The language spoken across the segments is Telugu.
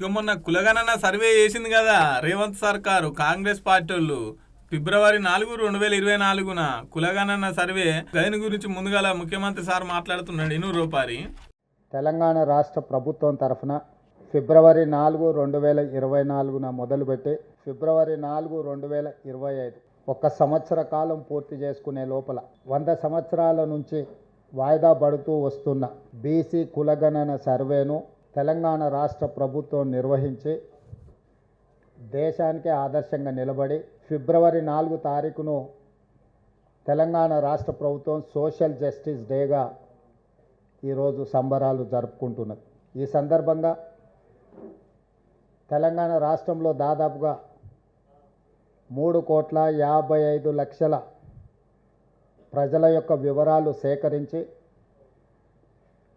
ఇక మొన్న కులగణన సర్వే చేసింది కదా రేవంత్ సర్కారు కాంగ్రెస్ పార్టీ వాళ్ళు ఫిబ్రవరి నాలుగు రెండు వేల ఇరవై నాలుగున కులగణన సర్వే దీని గురించి ముందుగాల ముఖ్యమంత్రి సార్ మాట్లాడుతున్నాడు. ఇను రూపారి. తెలంగాణ రాష్ట్ర ప్రభుత్వం తరఫున ఫిబ్రవరి నాలుగు రెండు వేల ఇరవై నాలుగున మొదలుపెట్టి ఫిబ్రవరి నాలుగు రెండు వేల ఇరవై ఐదు ఒక సంవత్సర కాలం పూర్తి చేసుకునే లోపల వంద సంవత్సరాల నుంచి వాయిదా పడుతూ వస్తున్న బీసీ కులగణన సర్వేను తెలంగాణ రాష్ట్ర ప్రభుత్వం నిర్వహించి దేశానికే ఆదర్శంగా నిలబడి ఫిబ్రవరి నాలుగు తారీఖును తెలంగాణ రాష్ట్ర ప్రభుత్వం సోషల్ జస్టిస్ డేగా ఈరోజు సంబరాలు జరుపుకుంటున్నది. ఈ సందర్భంగా తెలంగాణ రాష్ట్రంలో దాదాపుగా మూడు కోట్ల యాభై ఐదు లక్షల ప్రజల యొక్క వివరాలు సేకరించి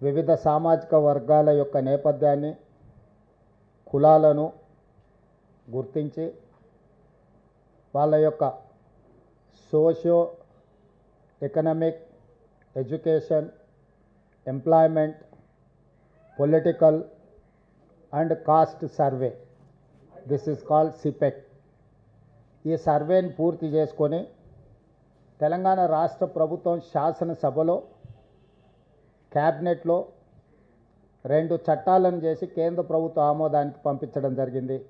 వివిధ సామాజిక వర్గాల యొక్క నేపథ్యాన్ని కులాలను గుర్తించి వాళ్ళ యొక్క socio economic education employment political and caste survey. This is called సిపెక్. ఈ సర్వేని పూర్తి చేసుకొని తెలంగాణ రాష్ట్ర ప్రభుత్వం శాసనసభలో క్యాబినెట్లో రెండు చట్టాలను చేసి కేంద్ర ప్రభుత్వ ఆమోదానికి పంపించడం జరిగింది.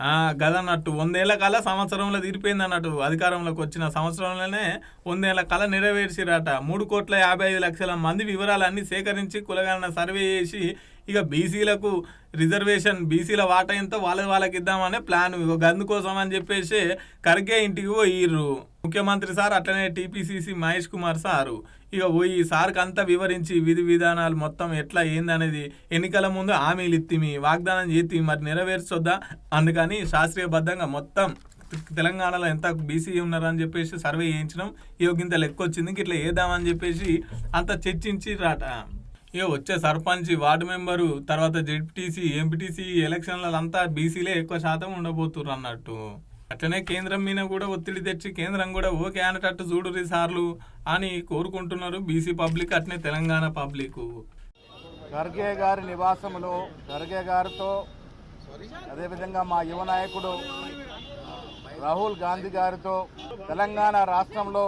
ఆ, గదన్నట్టు వందేళ్ళ కళ సంవత్సరంలో తీరిపోయింది అన్నట్టు. అధికారంలోకి వచ్చిన సంవత్సరంలోనే వందేళ్ళ కళ నెరవేర్చిరట. మూడు కోట్ల యాభై ఐదు లక్షల మంది వివరాలన్నీ సేకరించి కులగణన సర్వే చేసి ఇక బీసీలకు రిజర్వేషన్ బీసీల వాటా ఎంత వాళ్ళ వాళ్ళకి ఇద్దామనే ప్లాన్ అందుకోసం అని చెప్పేసి కరిగే ఇంటికి పోయిర్రు. ముఖ్యమంత్రి సార్ అట్లనే టీపీసీసీ మహేష్ కుమార్ సారు. ఇక పోయి సార్కి అంతా వివరించి విధి విధానాలు మొత్తం ఎట్లా ఏందనేది ఎన్నికల ముందు హామీలు ఇత్తిమి వాగ్దానం చేతి మరి నెరవేర్చొద్దా? అందుకని శాస్త్రీయబద్ధంగా మొత్తం తెలంగాణలో ఎంత బీసీ ఉన్నారని చెప్పేసి సర్వే చేయించడం ఇక ఇంత లెక్క వచ్చింది ఇట్లా వేద్దామని చెప్పేసి అంత చర్చించి రాట ఇక వచ్చే సర్పంచ్ వార్డు మెంబరు తర్వాత జెడ్పీటీసీ ఎంపీటీసీ ఎలక్షన్లలో అంతా బీసీలే ఎక్కువ శాతం ఉండబోతుర్రు అన్నట్టు. అట్లనే కేంద్రం మీద కూడా ఒత్తిడి తెచ్చి కేంద్రం కూడా ఓకే అనేటట్టు చూడురి సార్లు అని కోరుకుంటున్నారు బీసీ పబ్లిక్ అట్నే తెలంగాణ పబ్లిక్. ఖర్గే గారి నివాసంలో ఖర్గే గారితో అదేవిధంగా మా యువ నాయకుడు రాహుల్ గాంధీ గారితో తెలంగాణ రాష్ట్రంలో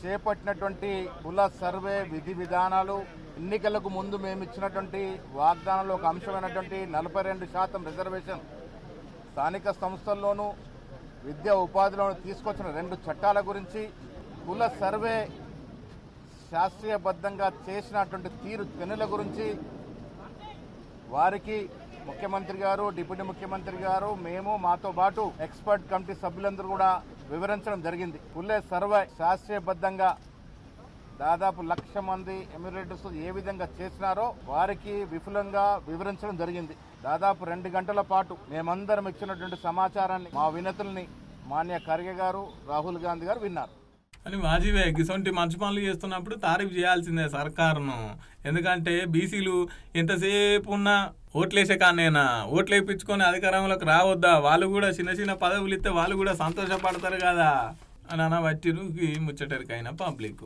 చేపట్టినటువంటి కుల సర్వే విధి విధానాలు ఎన్నికలకు ముందు మేము ఇచ్చినటువంటి వాగ్దానంలో ఒక అంశమైనటువంటి నలభై రెండు శాతం రిజర్వేషన్ స్థానిక సంస్థల్లోనూ విద్యా ఉపాధిలోనూ తీసుకొచ్చిన రెండు చట్టాల గురించి కుల సర్వే శాస్త్రీయబద్ధంగా చేసినటువంటి తీరు తెనుల గురించి వారికి ముఖ్యమంత్రి గారు డిప్యూటీ ముఖ్యమంత్రి గారు మేము మాతో పాటు ఎక్స్పర్ట్ కమిటీ సభ్యులందరూ కూడా వివరించడం జరిగింది. కుల్లే సర్వే శాస్త్రీయబద్ధంగా దాదాపు లక్ష మంది ఎమిరేటర్స్ ఏ విధంగా చేసినారో వారికి విపులంగా వివరించడం జరిగింది. దాదాపు రెండు గంటల పాటు మేమందరం ఇచ్చినటువంటి సమాచారాన్ని మా వినతుల్ని మాన్య ఖర్గే గారు రాహుల్ గాంధీ గారు విన్నారు. అని వాజీవే ఇసొంటి మంచి పనులు చేస్తున్నప్పుడు తారీఫ్ చేయాల్సిందే సర్కారును. ఎందుకంటే బీసీలు ఎంతసేపు ఉన్నా ఓట్లేసే కానేనా ఓట్లు వేయించుకొని అధికారంలోకి రావద్దా? వాళ్ళు కూడా చిన్న చిన్న పదవులు ఇస్తే వాళ్ళు కూడా సంతోషపడతారు కదా? అని అనబట్టిరు ఈ ముచ్చటరికైన పబ్లిక్.